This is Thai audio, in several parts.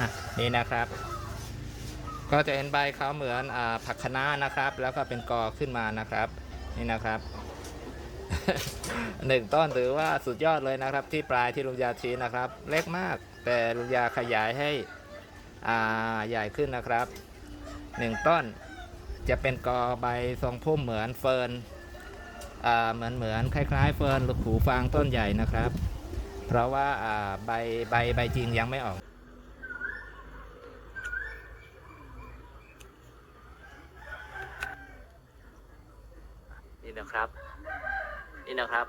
อะนี่นะครับ ก็จะเห็นใบเขาเหมือนอผักคะน้านะครับ แล้วก็เป็นกอขึ้นมานะครับ นี่นะครับหนึ่งต้นถือว่าสุดยอดเลยนะครับ ที่ปลายที่ลุงยาชี้นะครับ เล็กมาก แต่ลุงยาขยายให้อ่าใหญ่ขึ้นนะครับหนึ่งต้นจะเป็นกอใบทรงพุ่มเหมือนเฟิร์นอ่าเหมือนเหมือนคล้ายๆ เฟิร์นหรือหูฟางต้นใหญ่นะครับ เพราะว่าอ่าใบใบใบจริงยังไม่ออก นี่นะครับ นี่นะครับ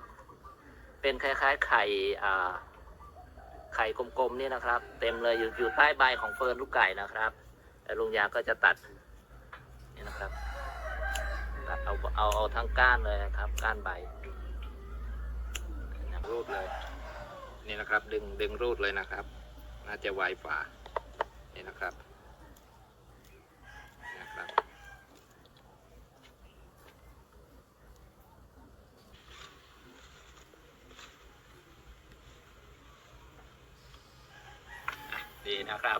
เป็นคล้ายๆไข่อ่าไข่กลมๆนี่นะครับ เต็มเลยอยู่อยู่ใต้ใบของเฟิร์นลูกไก่นะครับแต่ลุงยาก็จะตัดนี่นะครับตัดเอาเอาเอาทั้งก้านเลยนะครับ ก้านใบนรูดเลย นี่นะครับ ดึงดึงรูดเลยนะครับ น่าจะไวกว่านี่นะครับนี่นะครับ ดีนะครับ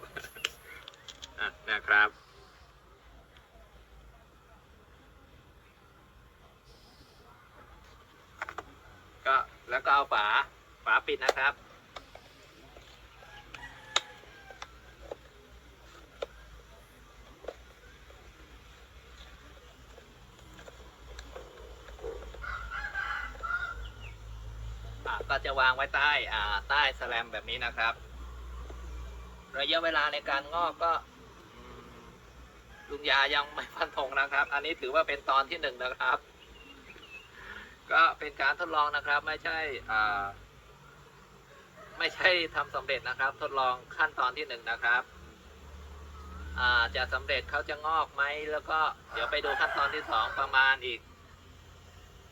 นะครับ ก็แล้วก็เอาฝาฝาปิดนะครับก็จะวางไว้ใต้ใต้สแลมแบบนี้นะครับ ระยะเวลาในการงอกก็ลุงยายังไม่ฟันธงนะครับ อันนี้ถือว่าเป็นตอนที่หนึ่งนะครับ ก็เป็นการทดลองนะครับ ไม่ใช่อ่าไม่ใช่ทำสำเร็จนะครับ ทดลองขั้นตอนที่หนึ่งนะครับจะสำเร็จเขาจะงอกไหมแล้วก็เดี๋ยวไปดูขั้นตอนที่สองประมาณอีก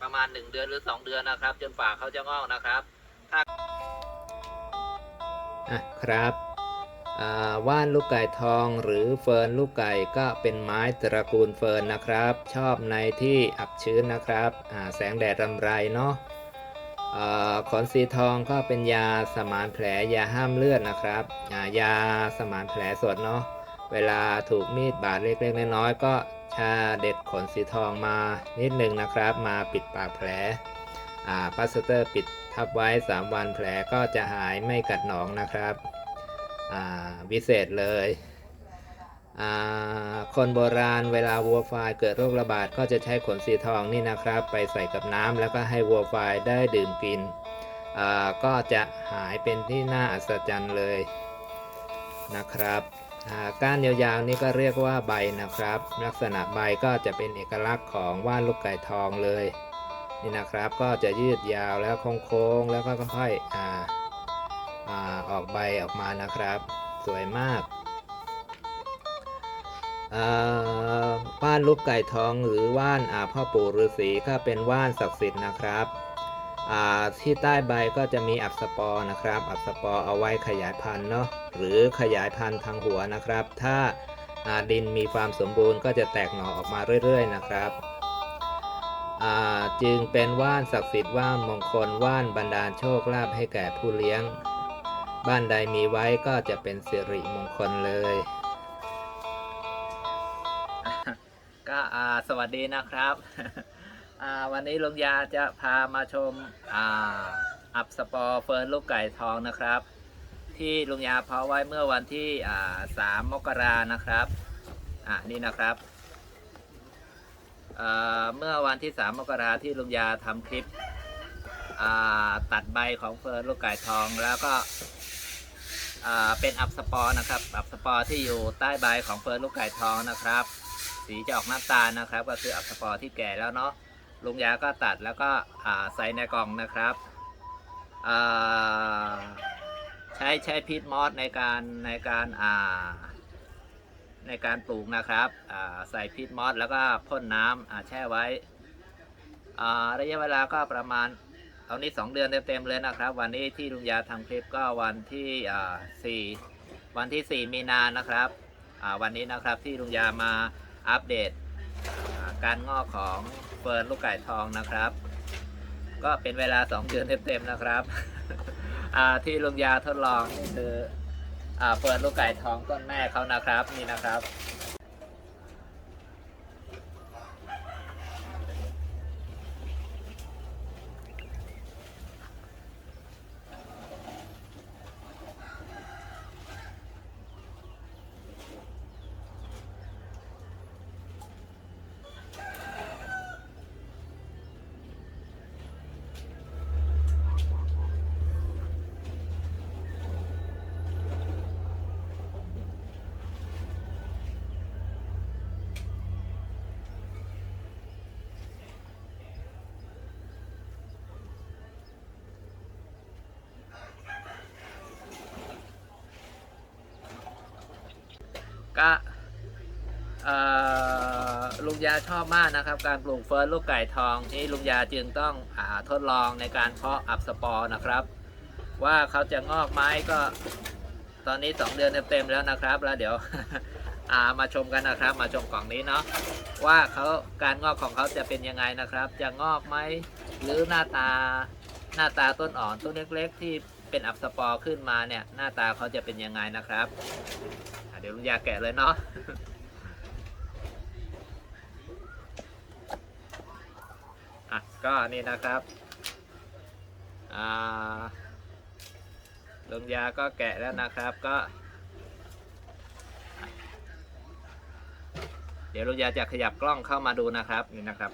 ประมาณหนึ่งเดือนหรือสองเดือนนะครับ จนฝ่าเขาจะงอกนะครับถ้าอะครับ ว่านลูกไก่ทองหรือเฟิร์นลูกไก่ก็เป็นไม้ตระกูลเฟิร์นนะครับ ชอบในที่อับชื้นนะครับแสงแดดรำไรเนาะอ่าขนสีทองก็เป็นยาสมานแผลยาห้ามเลือดนะครับายาสมานแผลสดเนาะเวลาถูกมีดบาดเล็กๆน้อยๆก็ชาเด็ดขนสีทองมานิดหนึ่งนะครับ มาปิดปากแผลพลาสเตอร์ปิดทับไว้ 3 วันแผลก็จะหายไม่กัดหนองนะครับ วิเศษเลยคนโบราณเวลาวัวควายเกิดโรคระบาดก็จะใช้ขนสีทองนี่นะครับ ไปใส่กับน้ำแล้วก็ให้วัวควายได้ดื่มกิน ก็จะหายเป็นที่น่าอัศจรรย์เลยนะครับก้านยาวๆนี่ก็เรียกว่าใบนะครับ ลักษณะใบก็จะเป็นเอกลักษณ์ของว่านลูกไก่ทองเลยนี่นะครับก็จะยืดยาวแล้วโค้งๆแล้วก็ค่อยๆ อออกใบออกมานะครับ สวยมากว่านลูกไก่ทองหรือว่านาพ่อปู่ฤาษีก็เป็นว่านศักดิ์สิทธิ์นะครับที่ใต้ใบก็จะมีอับสปอร์นะครับ อับสปอร์เอาไว้ขยายพันธุ์เนาะหรือขยายพันธุ์ทางหัวนะครับ ถ้าาดินมีความสมบูรณ์ก็จะแตกหน่อออกมาเรื่อยๆนะครับจึงเป็นว่านศักดิ์สิทธิ์ว่านมงคลว่านบันดาลโชคลาภให้แก่ผู้เลี้ยง บ้านใดมีไว้ก็จะเป็นสิริมงคลเลย ก็อ่าสวัสดีนะครับอ่าวันนี้ลุงยาจะพามาชมอ่าอับสปอร์เฟิร์นลูกไก่ทองนะครับ ที่ลุงยาเพาะไว้เมื่อวันที่อ่าสามมกรานะครับอ่านี่นะครับอ่าเมื่อวันที่สามมกราที่ลุงยาทำคลิปตัดใบของเฟิร์นลูกไก่ทองแล้วก็ เป็นอับสปอร์นะครับ อับสปอร์ที่อยู่ใต้ใบของเฟิร์นลูกไก่ทองนะครับ สีจะออกน้ำตาลนะครับ ก็คืออับสปอร์ที่แก่แล้วเนาะ ลุงยาก็ตัดแล้วก็ใส่ในกล่องนะครับ ใช้ใช้พีทมอสในการในการในการปลูกนะครับใส่พีทมอสแล้วก็พ่นน้ำแช่ไว้ระยะเวลาก็ประมาณ ตอนนี้2เดือนเต็มๆเลยนะครับ วันนี้ที่ลุงยาทำคลิปก็วันที่สี่วันที่ 4 มีนานะครับวันนี้นะครับที่ลุงยามาอัปเดตการงอกของเฟิร์นลูกไก่ทองนะครับ ก็เป็นเวลา 2 เดือนเต็มๆนะครับที่ลุงยาทดลองนี่คือเฟิร์นลูกไก่ทองต้นแม่เขานะครับนี่นะครับ ก็เอ่อลุงยาชอบมากนะครับ การปลูกเฟิร์นลูกไก่ทองที่ลุงยาจึงต้องอทดลองในการเพาะอับสปอร์นะครับ ว่าเขาจะงอกไหมก็ตอนนี้ 2 เดือนเต็มๆแล้วนะครับ แล้วเดี๋ยวามาชมกันนะครับ มาชมกล่องนี้เนาะว่าเขาการงอกของเขาจะเป็นยังไงนะครับ จะงอกไหมหรือหน้าตาหน้าตาต้นอ่อนต้นเล็กๆ ที่เป็นอับสปอร์ขึ้นมาเนี่ยหน้าตาเขาจะเป็นยังไงนะครับ เดี๋ยวลุงยาแกะเลยเนาะอะก็นี่นะครับอ่าลุงยาก็แกะแล้วนะครับก็ เดี๋ยวลุงยาจะขยับกล้องเข้ามาดูนะครับนี่นะครับ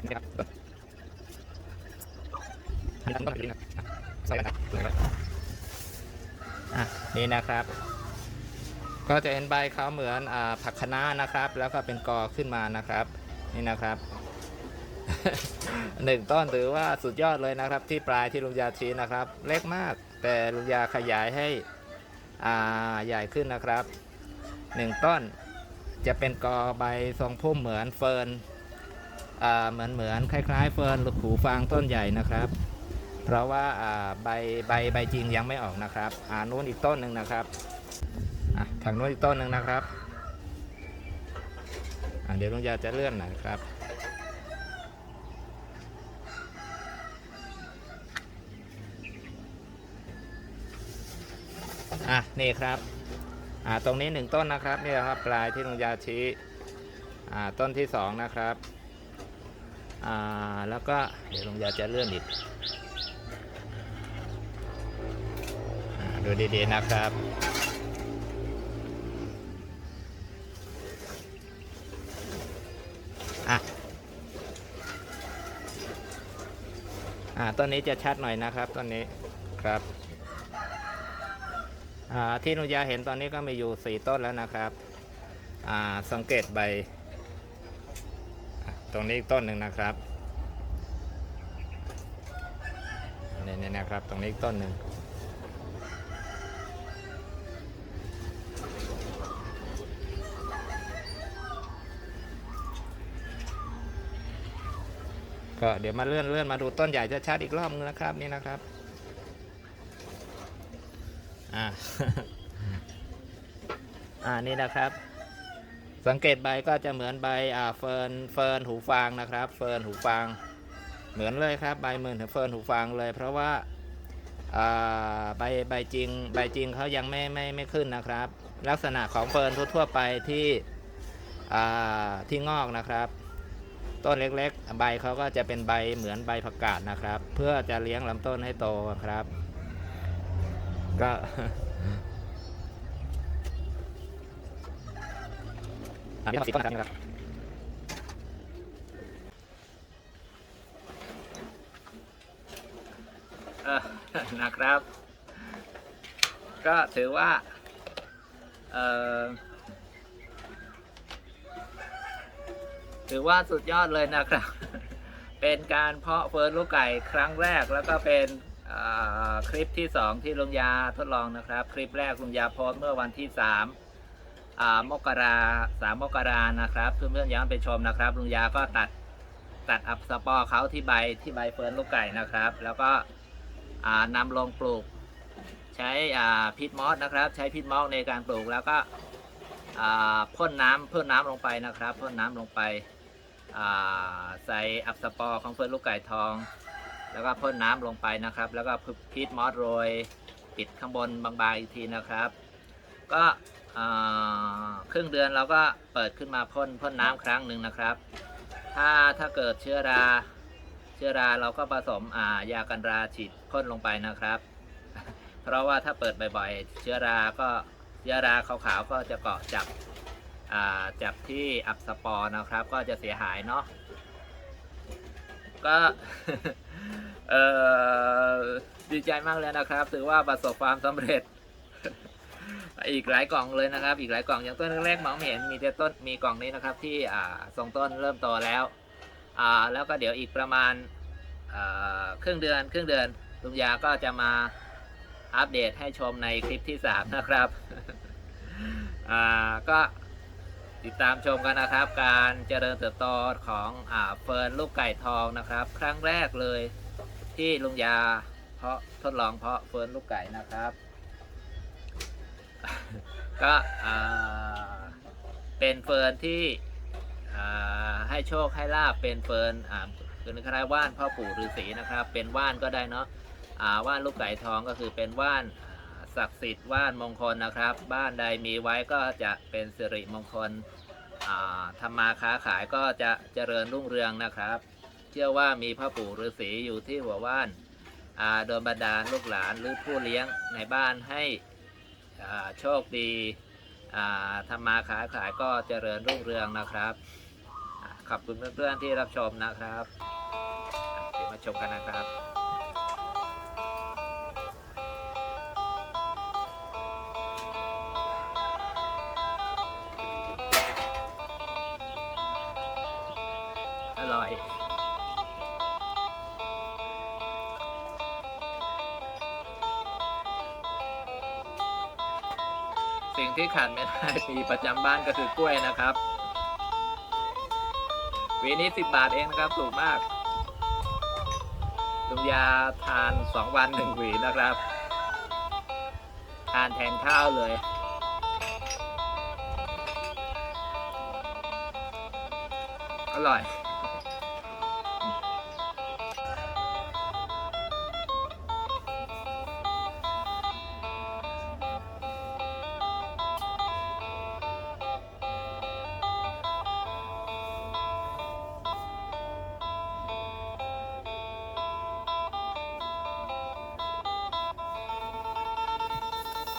อะนี่ครับอันนี้ต้องเป็นครับใส่กันครับอะนี่นะครับ ก็จะเห็นใบเขาเหมือนอผักคะน้านะครับ แล้วก็เป็นกอขึ้นมานะครับ นี่นะครับหนึ่งต้นถือว่าสุดยอดเลยนะครับ ที่ปลายที่ลุงยาชี้นะครับ เล็กมาก แต่ลุงยาขยายให้อ่าใหญ่ขึ้นนะครับหนึ่งต้นจะเป็นกอใบทรงพุ่มเหมือนเฟิร์น เหมือนเหมือนคล้าย ๆ เฟิร์นหรือหูฟางต้นใหญ่นะครับ เพราะว่าใบใบใบจริงยังไม่ออกนะครับอ่านู้นอีกต้นหนึ่งนะครับอะทางนู้นอีกต้นหนึ่งนะครับเดี๋ยวลุงยาจะเลื่อนหน่อยครับอะนี่ครับอ่าตรงนี้หนึ่งต้นนะครับนี่นะครับปลายที่ลุงยาชี้อ่าต้นที่สองนะครับ อ่าแล้วก็เดี๋ยวลุงยาจะเลื่อนอีกอดูดีๆนะครับ อะ อ่าต้นนี้จะชัดหน่อยนะครับต้นนี้ครับ อ่าที่นุยาเห็นตอนนี้ก็มีอยู่สี่ต้นแล้วนะครับ อ่าสังเกตใบ ตรงนี้อีกต้นหนึ่งนะครับนี่นี่นะครับ ตรงนี้อีกต้นหนึ่งก็เดี๋ยวมาเลื่อนเลื่อนมาดูต้นใหญ่ชัดๆอีกรอบนึงนะครับนี่นะครับอ่าอ่านี่นะครับ สังเกตใบก็จะเหมือนใบอ่าเฟิร์นเฟิร์นหูฟางนะครับ เฟิร์นหูฟาง เหมือนเลยครับใบเหมือนเฟิร์นหูฟางเลย เพราะว่าอ่าใบใบจริงใบจริงเขายังไม่ไม่ไม่ขึ้นนะครับ ลักษณะของเฟิร์นทั่วๆไปที่อ่าที่งอกนะครับ ต้นเล็กๆ ใบเขาก็จะเป็นใบเหมือนใบผักกาดนะครับ เพื่อจะเลี้ยงลำต้นให้โตครับ ก็ อะมีทั้งหมดสี่ต้นนะครับนะครับ ก็ถือว่าถือว่าสุดยอดเลยนะครับ เป็นการเพาะเฟิร์นลูกไก่ครั้งแรกแล้วก็เป็นคลิปที่ 2 ที่ลุงยาทดลองนะครับ คลิปแรกลุงยาโพสเมื่อวันที่ 3 มกราสามมกรานะครับเพื่อนๆย้อนไปชมนะครับลุงยาก็ตัดตัดอัพสปอร์เขาที่ใบที่ใบเฟิร์นลูกไก่นะครับ แล้วก็อ่านำลงปลูก ใช้พิษมอสนะครับ ใช้พิษมอสในการปลูกแล้วก็พ่นน้ำพ่นน้ำลงไปนะครับพ่นน้ำลงไปใส่อัพสปอร์ของเฟิร์นลูกไก่ทอง แล้วก็พ่นน้ำลงไปนะครับ แล้วก็พีทมอสโรยปิดข้างบนบางๆอีกทีนะครับ ก็ ครึ่งเดือนเราก็เปิดขึ้นมาพ่นพ่นน้ำครั้งหนึ่งนะครับ ถ้าถ้าเกิดเชื้อรา เชื้อราเราก็ผสมายากันราฉีดพ่นลงไปนะครับ เพราะว่าถ้าเปิดบ่อยๆ เชื้อราก็เชื้อราขาวๆก็จะเกาะจับอ่าจับที่อับสปอร์นะครับ ก็จะเสียหายเนาะก็ดีใจมากเลยนะครับ ถือว่าประสบความสำเร็จ อีกหลายกล่องเลยนะครับ อีกหลายกล่องอย่างต้นแรกๆมองไม่เห็นมีแต่ต้นมีกล่องนี้นะครับที่อ่าทรงต้นเริ่มโตแล้วอ่าแล้วก็เดี๋ยวอีกประมาณอ่าครึ่งเดือนครึ่งเดือนลุงยาก็จะมาอัปเดตให้ชมในคลิปที่ 3 นะครับอ่าก็ติดตามชมกันนะครับ การเจริญเติบโตของอ่าเฟิร์นลูกไก่ทองนะครับ ครั้งแรกเลยที่ลุงยาเพาะทดลองเพาะเฟิร์นลูกไก่นะครับ ก็เป็นเฟิร์นที่ให้โชคให้ลาบเป็นเฟิร์นอ่าคือคล้ายว่านพ่อปู่ฤาษีนะครับ เป็นว่านก็ได้เนาะว่านลูกไก่ทองก็คือเป็นว่านศักดิ์สิทธิ์ว่านมงคลนะครับ บ้านใดมีไว้ก็จะเป็นสิริมงคลทำมาค้าขายก็จะเจริญรุ่งเรืองนะครับ เชื่อว่ามีพ่อปู่ฤาษีอยู่ที่หัวว่านโดนบันดาลลูกหลานหรือผู้เลี้ยงในบ้านให้ โชคดีทำมาค้าขายก็เจริญรุ่งเรืองนะครับ ขอบคุณเพื่อนๆที่รับชมนะครับเดี๋ยวมาชมกันนะครับ สิ่งที่ขาดไม่ได้มีประจำบ้านก็คือกล้วยนะครับวีนี้สิบบาทเองนะครับถูกมากลุงยาทานสองวันหนึ่งหวีนะครับ ทานแทนข้าวเลย อร่อย